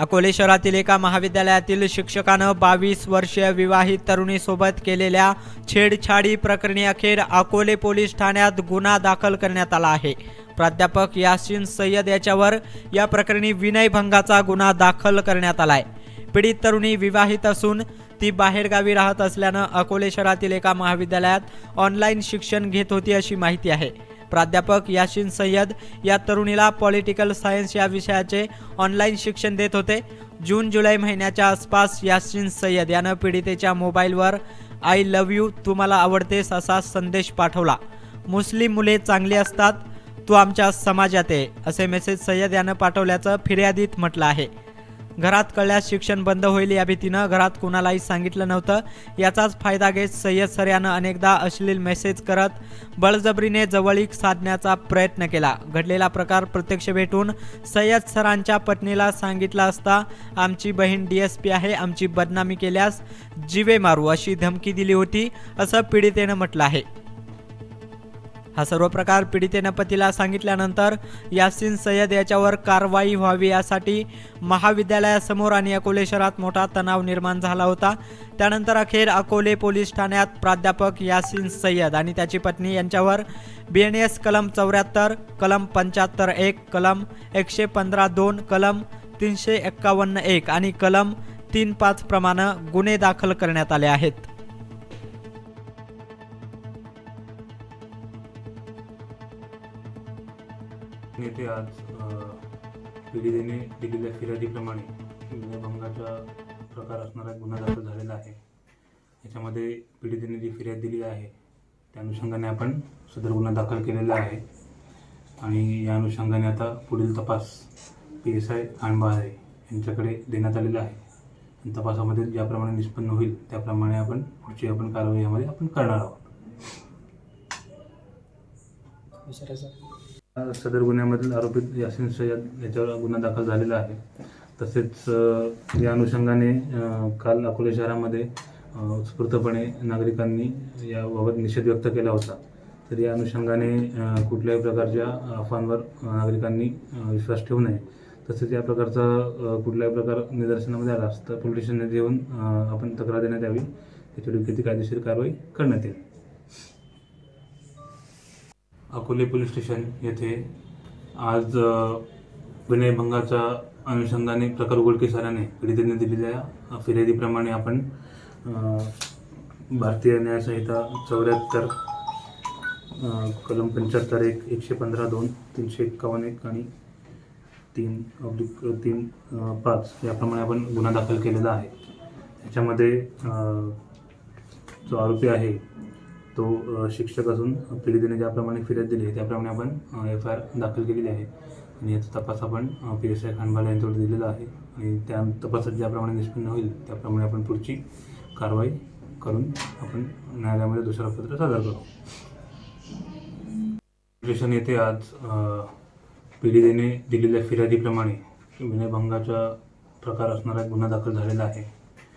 अकोले शहरातील एका महाविद्यालयातील शिक्षकानं बावीस वर्षीय विवाहित तरुणीसोबत केलेल्या छेडछाडी प्रकरणी अखेर अकोले पोलीस ठाण्यात गुन्हा दाखल करण्यात आला आहे. प्राध्यापक यासिन सय्यद याच्यावर या प्रकरणी विनयभंगाचा गुन्हा दाखल करण्यात आला आहे पीडित तरुणी विवाहित असून ती बाहेरगावी राहत असल्यानं अकोले शहरातील एका महाविद्यालयात ऑनलाईन शिक्षण घेत होती अशी माहिती आहे. प्राध्यापक याशीन सय्यद या तरुणीला पॉलिटिकल सायन्स या विषयाचे ऑनलाईन शिक्षण देत होते. जून जुलै महिन्याच्या आसपास यासिन सय्यद यानं पीडितेच्या मोबाईलवर आय लव्ह यू तुम्हाला आवडतेस असा संदेश पाठवला. मुस्लिम मुले चांगली असतात तू आमच्या समाजात आहे असे मेसेज सय्यद यानं पाठवल्याचं फिर्यादीत म्हटलं आहे. घरात कळल्यास शिक्षण बंद होईल या भीतीनं. घरात कुणालाही सांगितलं नव्हतं. याचाच फायदा घेत सय्यद सर यानं अनेकदा अश्लील मेसेज करत बळजबरीने जवळीक साधण्याचा प्रयत्न केला. घडलेला प्रकार प्रत्यक्ष भेटून सय्यद सरांच्या पत्नीला सांगितला असता आमची बहीण डी एस पी आहे आमची बदनामी केल्यास जिवे मारू अशी धमकी दिली होती असं पीडितेनं म्हटलं आहे. हा सर्व प्रकार पीडितेनं पतीला सांगितल्यानंतर यासिन सय्यद याच्यावर कारवाई व्हावी यासाठी महाविद्यालयासमोर आणि अकोले शहरात मोठा तणाव निर्माण झाला होता. त्यानंतर अखेर अकोले पोलीस ठाण्यात प्राध्यापक यासिन सय्यद आणि त्याची पत्नी यांच्यावर बी एन एस कलम चौऱ्याहत्तर कलम पंच्याहत्तर एक कलम एकशे पंधरा दोन कलम तीनशे एक्कावन्न एक आणि कलम तीन पाच प्रमाणे गुन्हे दाखल करण्यात आले आहेत. नेते आज पीडितेने दिलेल्या फिर्यादीप्रमाणे विनयभंगाचा प्रकार असणारा गुन्हा दाखल झालेला आहे. याच्यामध्ये पीडितेने जी फिर्याद दिली आहे त्या अनुषंगाने आपण सदर गुन्हा दाखल केलेला आहे. आणि या अनुषंगाने आता पुढील तपास पी एस आय खांडबाळे यांच्याकडे देण्यात आलेला आहे. आणि तपासामध्ये ज्याप्रमाणे निष्पन्न होईल त्याप्रमाणे आपण पुढची आपण कारवाई यामध्ये आपण करणार आहोत. सदर गुन्ह्यामधील आरोपी यासिन सय्यद याच्यावर गुन्हा दाखल झालेला आहे. तसेच या अनुषंगाने काल अकोले शहरामध्ये उत्स्फूर्तपणे नागरिकांनी याबाबत निषेध व्यक्त केला होता. तर या अनुषंगाने कुठल्याही प्रकारच्या अफवांवर नागरिकांनी विश्वास ठेवू नये. तसेच या प्रकारचा कुठल्याही प्रकार निदर्शनामध्ये आलास तर पोलीस स्टेशनला येऊन आपण तक्रार देण्यात यावी. त्याच्यावर किती कायदेशीर कारवाई करण्यात येईल. अकोले पोलीस स्टेशन येथे आज विनयभंगाच्या अनुषंगाने प्रकार उघडकीस आल्याने पीडितांनी दिलेल्या फिर्यादीप्रमाणे आपण भारतीय न्यायसंहिता चौऱ्याहत्तर कलम पंच्याहत्तर एक एकशे पंधरा दोन तीनशे एक्कावन्न एक आणि तीन अब्लिक तीन पाच याप्रमाणे आपण गुन्हा दाखल केलेला आहे. त्याच्यामध्ये जो आरोपी आहे तो शिक्षक असून पीडितेने ज्याप्रमाणे फिर्याद दिली आहे त्याप्रमाणे आपण एफ आय आर दाखल केलेली आहे. आणि याचा तपास आपण पी एस आय खानबाला यांच्यावर दिलेला आहे. आणि त्या तपासात ज्याप्रमाणे निष्पन्न होईल त्याप्रमाणे आपण पुढची कारवाई करून आपण न्यायालयामध्ये दुसरं सादर करू. स्टेशन येथे आज पीडितेने दिलेल्या फिर्यादीप्रमाणे विनयभंगाचा प्रकार असणारा गुन्हा दाखल झालेला आहे.